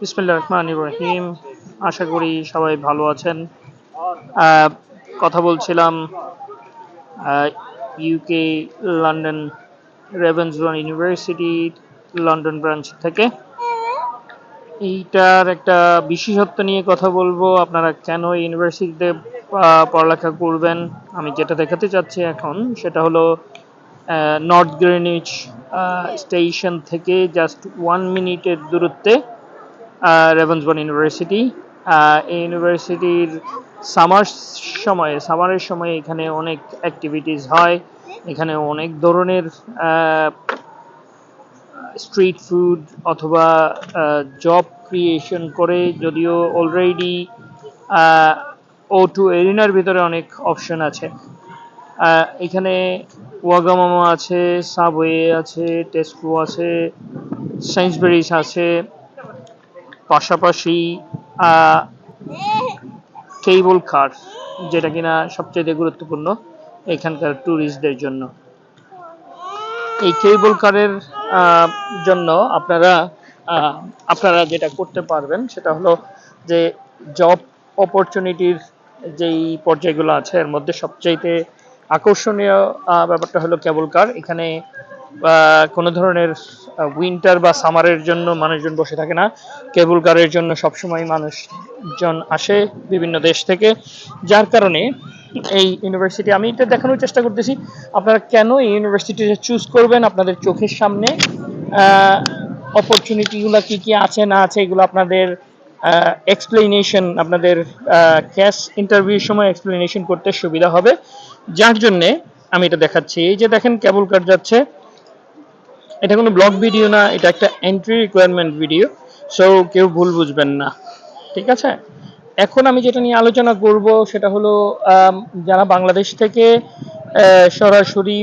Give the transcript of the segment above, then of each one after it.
বিসমিল্লাহ রহমান রহিম আশা করি সবাই ভালো আছেন। কথা বলছিলাম UK London Ravensbourne university London branch থেকে। এইটার একটা বিশেষত্ব নিয়ে কথা বলব। আপনারা কেন ইউনিভার্সিটিতে পড়ালেখা করবেন? আমি যেটা দেখাতে চাচ্ছি এখন সেটা হলো নর্থ গ্রিনিচ স্টেশন থেকে জাস্ট ওয়ান মিনিটের দূরত্বে রেভেন্সবর্ন ইউনিভার্সিটি। এই ইউনিভার্সিটির সামার সময়ে, সামারের সময়ে এখানে অনেক অ্যাক্টিভিটিস হয়। এখানে অনেক ধরনের স্ট্রিট ফুড অথবা জব ক্রিয়েশন করে। যদিও অলরেডি ও টু এরিনার ভিতরে অনেক অপশন আছে। এখানে ওয়াগামামা আছে সাবওয়ে আছে টেস্কো আছে সাইন্সবেরিজ আছে। পাশাপাশি কেবল কার যেটা কিনা সবচেয়ে গুরুত্বপূর্ণ এখানকার ট্যুরিস্টদের জন্য। এই কেবল কারের জন্য আপনারা আপনারা যেটা করতে পারবেন সেটা হলো যে জব অপরচুনিটির যেই পর্যায়গুলো আছে, এর মধ্যে সবচাইতে আকর্ষণীয় ব্যাপারটা হলো কেবল কার এখানে কোনো ধরনের উইন্টার বা সামারের জন্য মানুষজন বসে থাকে না। কেবল কারের জন্য সবসময় মানুষজন আসে বিভিন্ন দেশ থেকে। যার কারণে এই ইউনিভার্সিটি আমি এটা দেখানোর চেষ্টা করতেছি, আপনারা কেন এই ইউনিভার্সিটিটা চুজ করবেন আপনাদের চোখের সামনে? অপরচুনিটিগুলো কি কি আছে, না আছে, এগুলো আপনাদের এক্সপ্লেনেশন আপনাদের ক্যাশ ইন্টারভিউর সময় এক্সপ্লেনেশন করতে সুবিধা হবে। যার জন্যে আমি এটা দেখাচ্ছি। এই যে দেখেন কেবল কার যাচ্ছে। এটা কোনো ব্লগ ভিডিও না, এটা একটা এন্ট্রি রিকোয়ারমেন্ট ভিডিও সো কেউ ভুল বুঝবেন না। ঠিক আছে? এখন আমি যেটা নিয়ে আলোচনা করব সেটা হলো যারা বাংলাদেশ থেকে সরাসরি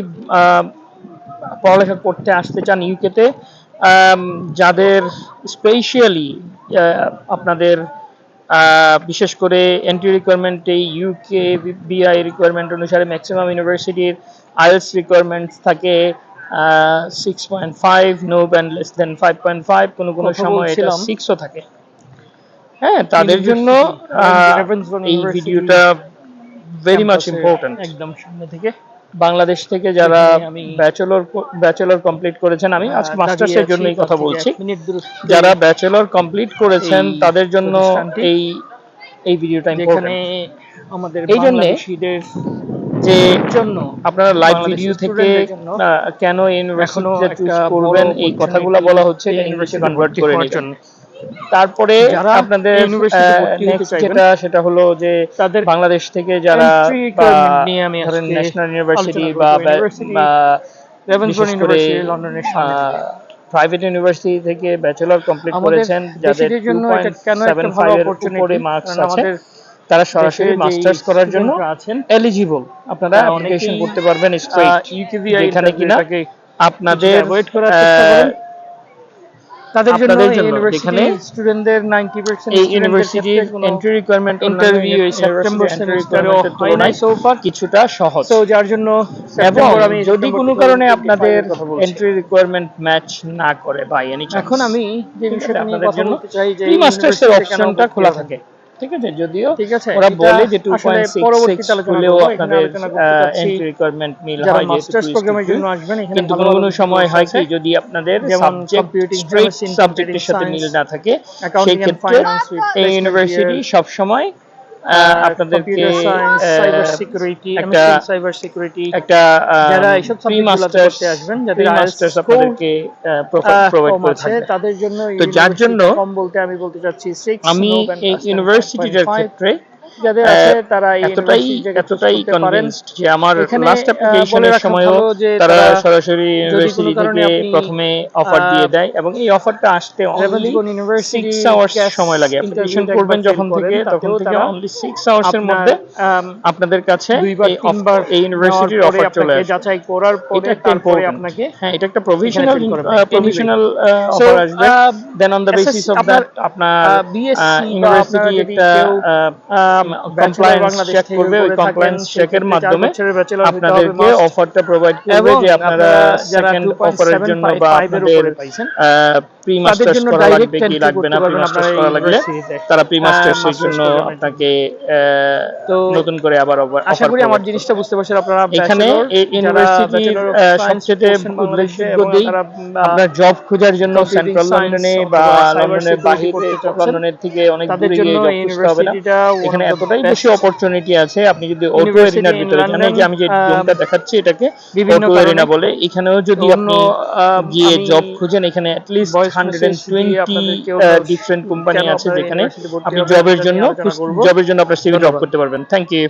পড়ালেখা করতে আসতে চান ইউকেতে যাদের স্পেশালি আপনাদের বিশেষ করে এন্ট্রি রিকোয়ারমেন্টে ইউকে বিআই রিকোয়ারমেন্ট অনুসারে ম্যাক্সিমাম ইউনিভার্সিটির আইএলস রিকোয়ারমেন্টস থাকে six point five no band less than five point five কোনো কোনো সময় এটা। সিক্সও থাকে। হ্যাঁ তাদের জন্য এই ভিডিওটা ভেরি মাচ ইম্পর্টেন্ট একদম সামনে থেকে। বাংলাদেশ থেকে যারা ব্যাচেলর ব্যাচেলর কমপ্লিট করেছেন আমি আজকে মাস্টার্সের জন্যই কথা বলছি। যারা ব্যাচেলর কমপ্লিট করেছেন তাদের জন্য এই এই ভিডিওটা ইম্পর্টেন্ট আমাদের এই জন্যে যে জন্য আপনারা লাইভ ভিডিও থেকে কেন এখনও ইউনিভার্সিটিতে চুজ করবেন? এই কথাগুলো বলা হচ্ছে ইউনিভার্সিটি কনভার্ট করে নেবেন। তারপরে আপনাদের নেক্সট যেটা সেটা হলো যে তাদের বাংলাদেশ থেকে যারা ধরেন ন্যাশনাল ইউনিভার্সিটি বা লন্ডনের প্রাইভেট ইউনিভার্সিটি থেকে ব্যাচেলর কমপ্লিট করেছেন যাদের জন্য এটা কেন একটা ভালো 2.75 এর উপরে মার্কস আছে। তারা সরাসরি মাস্টার্স করার জন্য আছেন এলিজিবল আপনারা অ্যাপ্লিকেশন করতে পারবেন স্ট্রেট যেখানে কিনা। আপনাদের অ্যাভয়েড করার চেষ্টা করেন। তাদের জন্য ইউনিভার্সিটি যেখানে স্টুডেন্টদের 90% এই ইউনিভার্সিটির এন্ট্রি রিকোয়ারমেন্ট ইন্টারভিউ এই সেপ্টেম্বর সেমিস্টারেও হয় নাই সো ফার কিছুটা সহজ। সো যার জন্য এবং যদি কোনো কারণে আপনাদের এন্ট্রি রিকোয়ারমেন্ট ম্যাচ না করে বাই এনি এখন আমি যে বিষয়টা নিয়ে কথা বলতে চাই যে প্রি মাস্টার্স এর অপশনটা খোলা থাকে। ঠিক আছে যদিও ওরা বলে যে আসলে পরবর্তীতে 2.66 হলেও আপনাদের এন্ট্রি রিকোয়ারমেন্ট মিল হয় মাস্টার্স প্রোগ্রামের জন্য আসবেন এখানে কিন্তু কোনো কোনো সময় হয় কি যদি আপনাদের সাবজেক্ট স্ট্রেট সাবজেক্টের সাথে মিল না থাকে সেই ক্ষেত্রে ইউনিভার্সিটি সব সময় আপনাদেরকে সাইবার সিকিউরিটি একটা সাইবার সিকিউরিটি একটা যারা এইসব করতে আসবেন, যাদের মাস্টার্স আপনাদেরকে প্রোভাইড করে আছে তাদের জন্য তো যার জন্য কম বলতে আমি বলতে চাচ্ছি 6 আমি এই ইউনিভার্সিটিটার ক্ষেত্রে যাদের আছে তারা এতটাই এতটাই কনভিন্সড যে আমার লাস্ট অ্যাপ্লিকেশনের সময়ও তারা সরাসরি ইউনিভার্সিটি থেকে প্রথমে অফার দিয়ে দেয় এবং এই অফারটা আসতে অনলি রেভেন্সবোর্ন 6 আওয়ার্স সময় লাগে। অ্যাপ্লিকেশন করবেন যখন থেকে তখন থেকে অনলি 6 আওয়ার্স এর মধ্যে আপনাদের কাছে এই তিনবার এই ইউনিভার্সিটির অফার চলে আসে যাচাই করার পরে তারপরে আপনাকে হ্যাঁ এটা একটা প্রভিশনাল। প্রভিশনাল অফার আসবে। Then on the basis of that আপনার ইউনিভার্সিটি একটা কমপ্লায়েন্স চেক করবে ওই কমপ্লায়েন্স চেকের মাধ্যমে আপনাদেরকে অফারটা প্রোভাইড করবে যে আপনারা সেকেন্ড অফারের জন্য বা 2.75 আপনাদের প্রি মাস্টার্স করা লাগবে কি? লাগবে না প্রি মাস্টার্স করা লাগলে তারা প্রি মাস্টার্স এর জন্য আপনাকে তো- নতুন করে আবার আশা করি আমার জিনিসটা বুঝতে পারছেন আপনারা এখানে ইউনিভার্সিটির সবচেয়ে উল্লেখযোগ্য দিক আপনার জব খোঁজার জন্য সেন্ট্রাল লন্ডনে বা লন্ডনের বাহিরে লন্ডনের থেকে অনেক দূরে গিয়ে জব খুঁজতে হবে না। এখানে এতটাই বেশি অপরচুনিটি আছে আপনি যদি অটো এরিনার ভিতরে এখানে যে আমি যে রুমটা দেখাচ্ছি এটাকে বিভিন্ন অটো এরিনা বলে এখানেও যদি আপনি গিয়ে জব খুঁজেন এখানে অ্যাটলিস্ট হান্ড্রেড আপনাদেরকে অন্য ডিফারেন্ট কোম্পানি আছে যেখানে আপনি জবের জন্য জবের জন্য আপনার সিভি ড্রপ করতে পারবেন। Thank you